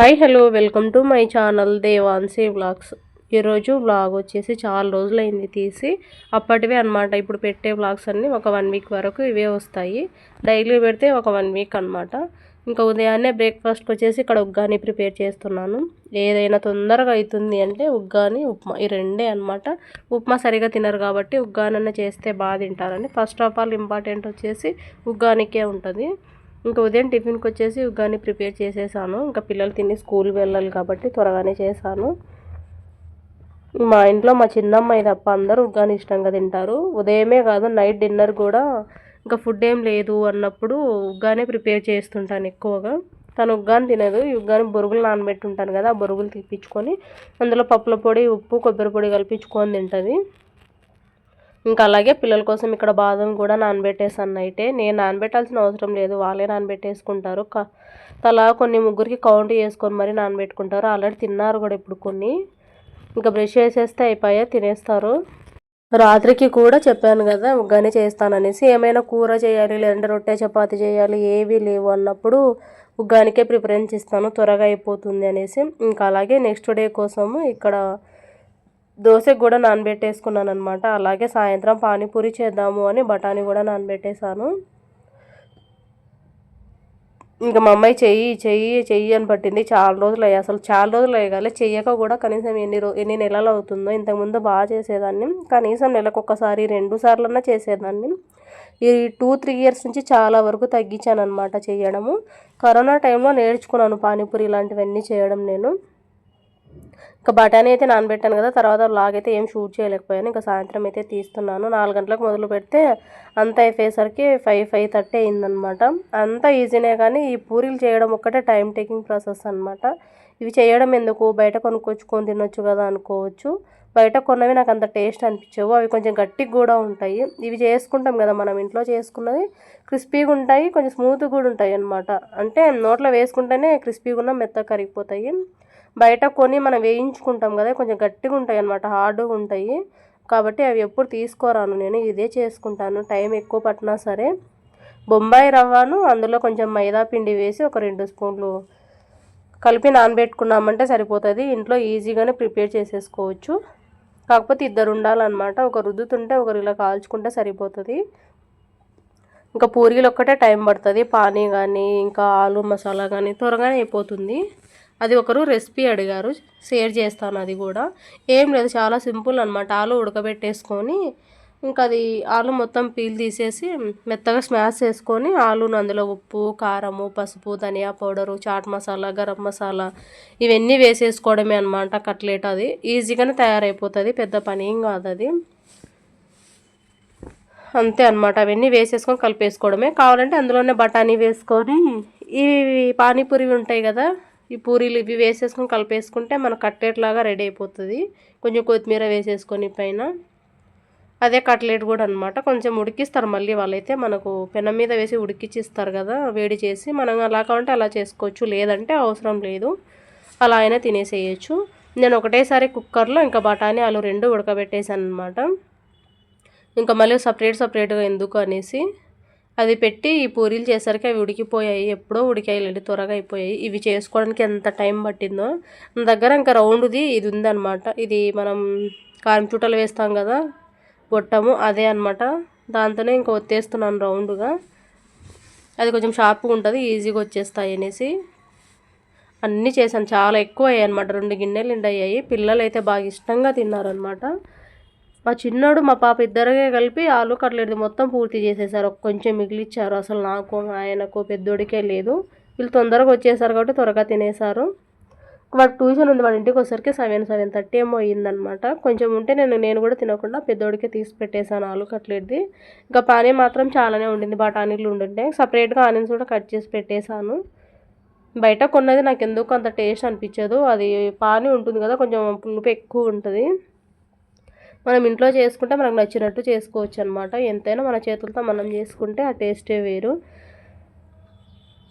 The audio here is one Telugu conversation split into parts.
Hi hello welcome to my channel Devansi vlogs. ఈరోజు వ్లాగ్ వచ్చేసి చాలా రోజులైంది తీసి అప్పటివే అనమాట ఇప్పుడు పెట్టే వ్లాగ్స్ అన్నీ ఒక వన్ వీక్ వరకు ఇవే వస్తాయి. డైలీ పెడితే ఒక వన్ వీక్ అనమాట ఇంకా ఉదయాన్నే బ్రేక్ఫాస్ట్కి వచ్చేసి ఇక్కడ ఉగ్గాని ప్రిపేర్ చేస్తున్నాను. ఏదైనా తొందరగా అవుతుంది అంటే ఉగ్గాని ఉప్మా ఈ రెండే అనమాట ఉప్మా సరిగా తినరు కాబట్టి ఉగ్గానన్న చేస్తే బాగా తింటారని. ఫస్ట్ ఆఫ్ ఆల్ ఇంపార్టెంట్ వచ్చేసి ఉగ్గానికే ఉంటుంది. ఇంకా ఉదయం టిఫిన్కి వచ్చేసి ఉగ్గాని ప్రిపేర్ చేసేసాను. ఇంకా పిల్లలు తిని స్కూల్ వెళ్ళాలి కాబట్టి త్వరగానే చేశాను. మా ఇంట్లో మా చిన్నమ్మాయి తప్ప అందరూ ఉగ్గాని ఇష్టంగా తింటారు. ఉదయమే కాదు నైట్ డిన్నర్ కూడా ఇంకా ఫుడ్ ఏం లేదు అన్నప్పుడు ఉగ్గానే ప్రిపేర్ చేస్తుంటాను ఎక్కువగా. తను ఉగ్గాని తినదు. ఈ ఉగ్గాని బొరుగులు నానబెట్టి ఉంటాను కదా ఆ బొరుగులు తీపించుకొని అందులో పప్పుల పొడి ఉప్పు కొబ్బరి పొడి కల్పించుకొని తింటుంది. ఇంకా అలాగే పిల్లల కోసం ఇక్కడ బాదం కూడా నానబెట్టేసాను నైటే. నేను నానబెట్టాల్సిన అవసరం లేదు. వాళ్ళే నానబెట్టేసుకుంటారు. తలా కొన్ని ముగ్గురికి కౌంట్ చేసుకొని మరి నానబెట్టుకుంటారు. ఆల్రెడీ తిన్నారు కూడా ఇప్పుడు కొన్ని. ఇంకా బ్రష్ చేసేస్తే అయిపోయా తినేస్తారు. రాత్రికి కూడా చెప్పాను కదా ఉగ్గానే చేస్తాననేసి. ఏమైనా కూర చేయాలి లేదంటే రొట్టె చపాతి చేయాలి ఏవి లేవు అన్నప్పుడు ఉగ్గానికే ప్రిఫరెన్స్ ఇస్తాను. త్వరగా అయిపోతుంది అనేసి. ఇంకా అలాగే నెక్స్ట్ డే కోసము ఇక్కడ దోశకు కూడా నానబెట్టేసుకున్నాను అనమాట అలాగే సాయంత్రం పానీపూరి చేద్దాము అని బఠానీ కూడా నానబెట్టేశాను. ఇంకా మా అమ్మాయి చెయ్యి చెయ్యి చెయ్యి అని పట్టింది. చాలా రోజులు అయ్యాయి అసలు చాలా రోజులు అయ్యగాలి చెయ్యక కూడా కనీసం ఎన్ని రో ఎన్ని నెలలు అవుతుందో ఇంతకుముందు బాగా చేసేదాన్ని. కనీసం నెలకు ఒక్కసారి రెండు సార్లన్నా చేసేదాన్ని. ఈ టూ త్రీ ఇయర్స్ నుంచి చాలా వరకు తగ్గించాను అనమాట చేయడము కరోనా టైంలో నేర్చుకున్నాను పానీపూరి ఇలాంటివన్నీ చేయడం నేను. ఇంకా బఠానీ అయితే నానబెట్టాను కదా తర్వాత లాగ్ అయితే ఏం షూట్ చేయలేకపోయాను. ఇంకా సాయంత్రం అయితే తీస్తున్నాను. నాలుగు గంటలకు మొదలు పెడితే అంత అయిపోయేసరికి ఫైవ్ ఫైవ్ థర్టీ అయిందనమాట అంత ఈజీనే కానీ ఈ పూరీలు చేయడం ఒక్కటే టైం టేకింగ్ ప్రాసెస్ అనమాట ఇవి చేయడం ఎందుకు? బయట కొనుక్కొచ్చుకొని తినొచ్చు కదా అనుకోవచ్చు. బయట కొన్నవి నాకు అంత టేస్ట్ అనిపించవు. అవి కొంచెం గట్టిగా కూడా ఉంటాయి. ఇవి చేసుకుంటాం కదా మనం ఇంట్లో చేసుకున్నది. క్రిస్పీగా ఉంటాయి కొంచెం స్మూత్గా కూడా ఉంటాయి అనమాట అంటే నోట్లో వేసుకుంటేనే క్రిస్పీగా ఉన్న మెత్తగా కరిగిపోతాయి. బయట కొని మనం వేయించుకుంటాం కదా కొంచెం గట్టిగా ఉంటాయి అనమాట హార్డ్గా ఉంటాయి. కాబట్టి అవి ఎప్పుడు తీసుకోరాను నేను ఇదే చేసుకుంటాను టైం ఎక్కువ పట్టినా సరే. బొంబాయి రవ్వను అందులో కొంచెం మైదా పిండి వేసి ఒక రెండు స్పూన్లు కలిపి నానబెట్టుకున్నామంటే సరిపోతుంది. ఇంట్లో ఈజీగానే ప్రిపేర్ చేసేసుకోవచ్చు. కాకపోతే ఇద్దరు ఉండాలన్నమాట ఒక రుద్దుతుంటే ఒకరు ఇలా కాల్చుకుంటే సరిపోతుంది. ఇంకా పూరీలు ఒక్కటే టైం పడుతుంది పానీ కానీ ఇంకా ఆలు మసాలా కానీ త్వరగానే అయిపోతుంది. అది ఒకరు రెసిపీ అడిగారు షేర్ చేస్తాను అది కూడా. ఏం లేదు చాలా సింపుల్ అనమాట ఆలు ఉడకబెట్టేసుకొని ఇంకా అది ఆలు మొత్తం పీల్ తీసేసి మెత్తగా స్మాష్ చేసుకొని ఆలును అందులో ఉప్పు కారము పసుపు ధనియా పౌడరు చాట్ మసాలా గరం మసాలా ఇవన్నీ వేసేసుకోవడమే అనమాట కట్లెట్ అది. ఈజీగానే తయారైపోతుంది పెద్ద పని ఏం కాదు అది. అంతే అనమాట అవన్నీ వేసేసుకొని కలిపేసుకోవడమే. కావాలంటే అందులోనే బఠానీ వేసుకొని ఇవి పానీపూరి ఉంటాయి కదా ఈ పూరీలు ఇవి వేసేసుకొని కలిపేసుకుంటే మన కట్లెట్ లాగా రెడీ అయిపోతుంది. కొంచెం కొత్తిమీర వేసేసుకొని పైన. అదే కట్లెట్ కూడా అనమాట కొంచెం ఉడికిస్తారు మళ్ళీ వాళ్ళైతే మనకు పెనం మీద వేసి ఉడికిచ్చిస్తారు కదా వేడి చేసి. మనం అలా కావాలంటే అలా చేసుకోవచ్చు. లేదంటే అవసరం లేదు. అలా అయినా తినేసేయచ్చు. నేను ఒకటేసారి కుక్కర్లో ఇంకా బఠానీ ఆలు రెండు ఉడకబెట్టేసాను అనమాట ఇంకా మళ్ళీ సపరేట్ సపరేట్గా ఎందుకు అనేసి. అది పెట్టి ఈ పూరీలు చేసరికి అవి ఉడికిపోయాయి. ఎప్పుడో ఉడికాయలండి త్వరగా అయిపోయాయి. ఇవి చేసుకోవడానికి ఎంత టైం పట్టిందో. మన దగ్గర ఇంకా రౌండ్ది ఇది ఉందన్నమాట. ఇది మనం కారం చుట్టలు వేస్తాం కదా గొట్టము అదే అనమాట దాంతోనే ఇంకా ఒత్తేస్తున్నాను రౌండ్గా. అది కొంచెం షార్ప్గా ఉంటుంది ఈజీగా వచ్చేస్తాయి అనేసి. అన్నీ చేశాను. చాలా ఎక్కువ అయ్యాయి అనమాట రెండు గిన్నెలు నిండయ్యాయి. పిల్లలు అయితే బాగా ఇష్టంగా తిన్నారనమాట మా చిన్నోడు మా పాప ఇద్దరికే కలిపి ఆలు కట్లేదు మొత్తం పూర్తి చేసేసారు. కొంచెం మిగిలిచ్చారు. అసలు నాకు ఆయనకు పెద్దోడికే లేదు. వీళ్ళు తొందరగా వచ్చేసారు కాబట్టి త్వరగా తినేసారు వాడు ట్యూషన్ ఉంది. వాడి ఇంటికి వచ్చేసరికి సెవెన్ సెవెన్ థర్టీ ఏమో అయ్యిందనమాట కొంచెం ఉంటే నేను నేను కూడా తినకుండా పెద్దోడికే తీసి పెట్టేశాను ఆలు కట్లెట్ది ఇంకా పానీ మాత్రం చాలానే ఉండింది. బఠానీలు ఉండింటే సపరేట్గా ఆనియన్స్ కూడా కట్ చేసి పెట్టేశాను. బయట కొన్నది నాకు ఎందుకు అంత టేస్ట్ అనిపించదు. అది పానీ ఉంటుంది కదా కొంచెం పులుపు ఎక్కువ ఉంటుంది. మనం ఇంట్లో చేసుకుంటే మనకు నచ్చినట్టు చేసుకోవచ్చు అనమాట ఎంతైనా మన చేతులతో మనం చేసుకుంటే ఆ టేస్టే వేరు.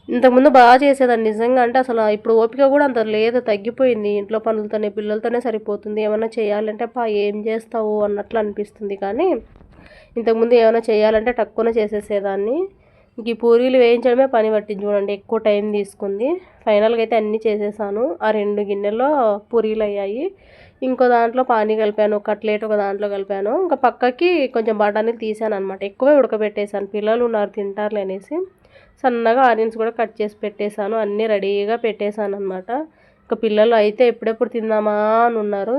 ఇంతకుముందు బాగా చేసేదాన్ని. నిజంగా అంటే అసలు ఇప్పుడు ఓపిక కూడా అంత లేదు. తగ్గిపోయింది. ఇంట్లో పనులతోనే పిల్లలతోనే సరిపోతుంది. ఏమైనా చేయాలంటే పా ఏం చేస్తావు? అన్నట్లు అనిపిస్తుంది. కానీ ఇంతకుముందు ఏమైనా చేయాలంటే తక్కువనే చేసేసేదాన్ని. ఇంక ఈ పూరీలు వేయించడమే పని పట్టింది చూడండి ఎక్కువ టైం తీసుకుంది. ఫైనల్గా అయితే అన్నీ చేసేసాను. ఆ రెండు గిన్నెల్లో పూరీలు అయ్యాయి. ఇంకో దాంట్లో పానీ కలిపాను కట్లెట్ ఒక దాంట్లో కలిపాను. ఇంకా పక్కకి కొంచెం బఠానీలు తీసాను అనమాట ఎక్కువే ఉడకబెట్టేశాను. పిల్లలు ఉన్నారు తింటారులే అనేసి. సన్నగా ఆనియన్స్ కూడా కట్ చేసి పెట్టేశాను. అన్నీ రెడీగా పెట్టేశాను అనమాట ఇంకా పిల్లలు అయితే ఎప్పుడెప్పుడు తిందామా అని ఉన్నారు.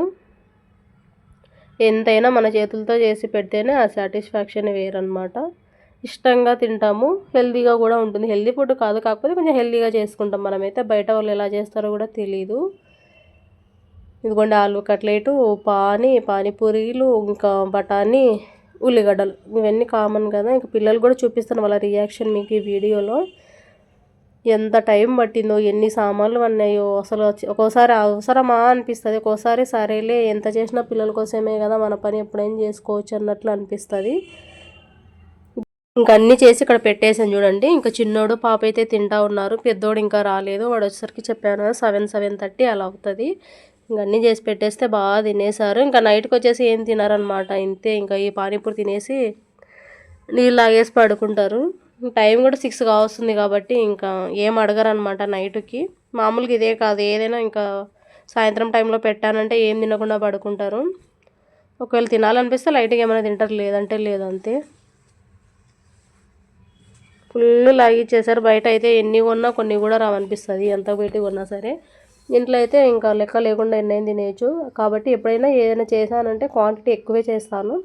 ఎంతైనా మన చేతులతో చేసి పెడితేనే ఆ సాటిస్ఫాక్షన్ వేరనమాట ఇష్టంగా తింటాము. హెల్తీగా కూడా ఉంటుంది. హెల్తీ ఫుడ్ కాదు కాకపోతే కొంచెం హెల్తీగా చేసుకుంటాం మనమైతే. బయట వాళ్ళు ఎలా చేస్తారో కూడా తెలియదు ఇదిగోండి ఆలు కట్లెటు పానీ పానీపూరీలు ఇంకా బఠానీ ఉల్లిగడ్డలు. ఇవన్నీ కామన్ కదా. ఇంకా పిల్లలు కూడా చూపిస్తాను వాళ్ళ రియాక్షన్ మీకు ఈ వీడియోలో. ఎంత టైం పట్టిందో ఎన్ని సామాన్లు అన్నాయో అసలు ఒక్కోసారి అవసరమా అనిపిస్తుంది. ఒక్కోసారి సరేలే ఎంత చేసినా పిల్లల కోసమే కదా మన పని. ఎప్పుడైనా చేసుకోవచ్చు అన్నట్లు అనిపిస్తుంది. ఇంకా అన్నీ చేసి ఇక్కడ పెట్టేసాను చూడండి. ఇంకా చిన్నోడు పాప అయితే తింటా ఉన్నారు. పెద్దోడు ఇంకా రాలేదు. వాడు వచ్చేసరికి చెప్పాను సెవెన్ సెవెన్ థర్టీ అలా అవుతుంది. ఇంకా అన్నీ చేసి పెట్టేస్తే బాగా తినేసారు ఇంకా నైట్కి వచ్చేసి ఏం తినారనమాట. ఇంతే ఇంకా ఈ పానీపూరి తినేసి నీళ్ళు లాగేసి పడుకుంటారు. టైం కూడా సిక్స్ కావస్తుంది కాబట్టి ఇంకా ఏం అడగరు అనమాట నైట్కి. మామూలుగా ఇదే కాదు. ఏదైనా ఇంకా సాయంత్రం టైంలో పెట్టానంటే ఏం తినకుండా పడుకుంటారు. ఒకవేళ తినాలనిపిస్తే లైట్గా ఏమైనా తింటారు. లేదంటే లేదంతే ఫుల్ లాగిచ్చేసారు బయట అయితే ఎన్ని కొన్నా కొన్ని కూడా రావనిపిస్తుంది ఎంత పెట్టి కొన్నా సరే. ఇంట్లో అయితే ఇంకా లెక్క లేకుండా ఎన్నైనా తినేయచ్చు. కాబట్టి ఎప్పుడైనా ఏదైనా చేశానంటే క్వాంటిటీ ఎక్కువే చేస్తాను.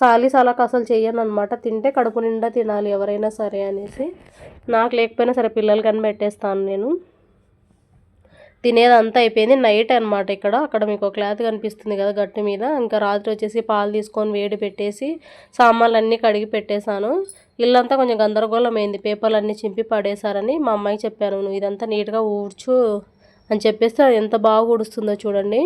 సాలి సాలకు అసలు చేయను అనమాట తింటే కడుపు నిండా తినాలి ఎవరైనా సరే అనేసి. నాకు లేకపోయినా సరే పిల్లలకని పెట్టేస్తాను నేను. తినేదంతా అయిపోయింది. నైట్ అనమాట ఇక్కడ. అక్కడ మీకు క్లాత్ కనిపిస్తుంది కదా గట్టి మీద. ఇంకా రాత్రి వచ్చేసి పాలు తీసుకొని వేడి పెట్టేసి సామాన్లు అన్నీ కడిగి పెట్టేశాను. ఇల్లంతా కొంచెం గందరగోళం అయింది పేపర్లు అన్నీ చింపి పడేశారని మా అమ్మాయికి చెప్పాను. నువ్వు ఇదంతా నీట్గా ఊడ్చు అని చెప్పేస్తే అది ఎంత బాగా ఊడుస్తుందో చూడండి.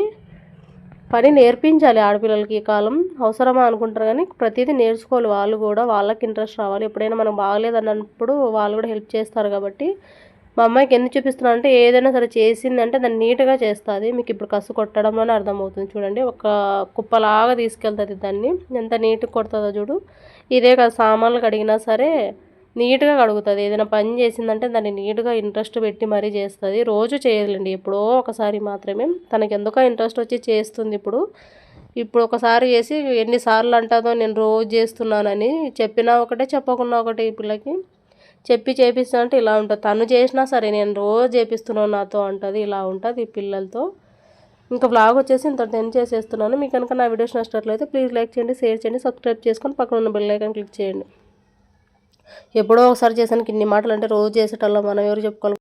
పని నేర్పించాలి ఆడపిల్లలకి ఈ కాలం. అవసరమా అనుకుంటారు కానీ ప్రతిదీ నేర్చుకోవాలి. వాళ్ళు కూడా వాళ్ళకి ఇంట్రెస్ట్ రావాలి. ఎప్పుడైనా మనకు బాగలేదు అన్నప్పుడు వాళ్ళు కూడా హెల్ప్ చేస్తారు కాబట్టి మా అమ్మాయికి ఎందుకు చూపిస్తున్నా అంటే ఏదైనా సరే చేసిందంటే దాన్ని నీట్గా చేస్తుంది. మీకు ఇప్పుడు కసు కొట్టడంలోనే అర్థమవుతుంది. చూడండి ఒక కుప్పలాగా తీసుకెళ్తుంది దాన్ని. ఎంత నీట్గా కొడుతుందో చూడు. ఇదే కదా సామాన్లు కడిగినా సరే నీట్గా కడుగుతుంది. ఏదైనా పని చేసిందంటే దాన్ని నీట్గా ఇంట్రెస్ట్ పెట్టి మరీ చేస్తుంది. రోజు చేయలేండి ఎప్పుడో ఒకసారి మాత్రమే. తనకి ఎందుకో ఇంట్రెస్ట్ వచ్చి చేస్తుంది ఇప్పుడు. ఇప్పుడు ఒకసారి చేసి ఎన్నిసార్లు అంటుందో నేను రోజు చేస్తున్నానని చెప్పినా ఒకటే చెప్పకుండా ఒకటే ఈ పిల్లకి. చెప్పి చేపిస్తా అంటే ఇలా ఉంటుంది. తను చేసినా సరే నేను రోజు చేపిస్తున్నాను నాతో అంటుంది ఇలా ఉంటుంది ఈ పిల్లలతో. ఇంకా బ్లాగ్ వచ్చేసి ఇంత టెన్ చేసేస్తున్నాను. మీకు కనుక నా వీడియోస్ నచ్చినట్లయితే ప్లీజ్ లైక్ చేయండి షేర్ చేయండి సబ్స్క్రైబ్ చేసుకొని పక్కన ఉన్న బెల్ ఐకాన్ క్లిక్ చేయండి. ఎప్పుడో ఒకసారి చేసానికి ఇన్ని మాటలు అంటే రోజు చేసేటల్లో మనం ఎవరు చెప్పుకోవాలి?